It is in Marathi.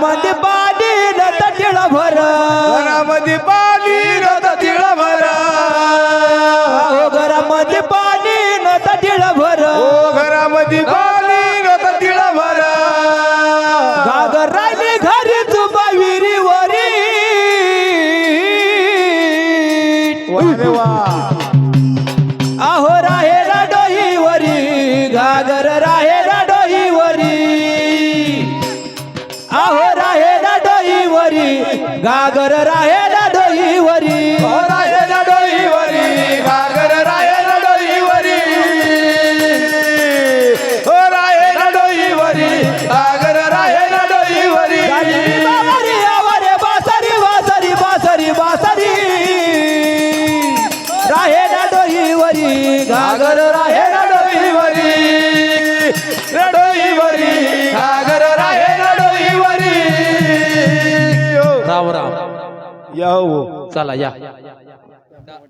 घरामध्ये पाणी रथ तिळ भर घरामध्ये पाणी रथ तिळ भर घरामध्ये पाणी रथ तिळ भर घरामध्ये पाणी रथ तिळ भर घागर घरी तुपा विरी वरी आहो राहे डोही वरी घागर राहे डोईवरी गागर राहेला डोईवरी ओ राहेला डोईवरी, घागर राहेला डोईवरी. राहेला राहेला आवारे बासरी बासरी बासरी बासरी. राहेला डोईवरी गागर राहेला राम या हो. चला या.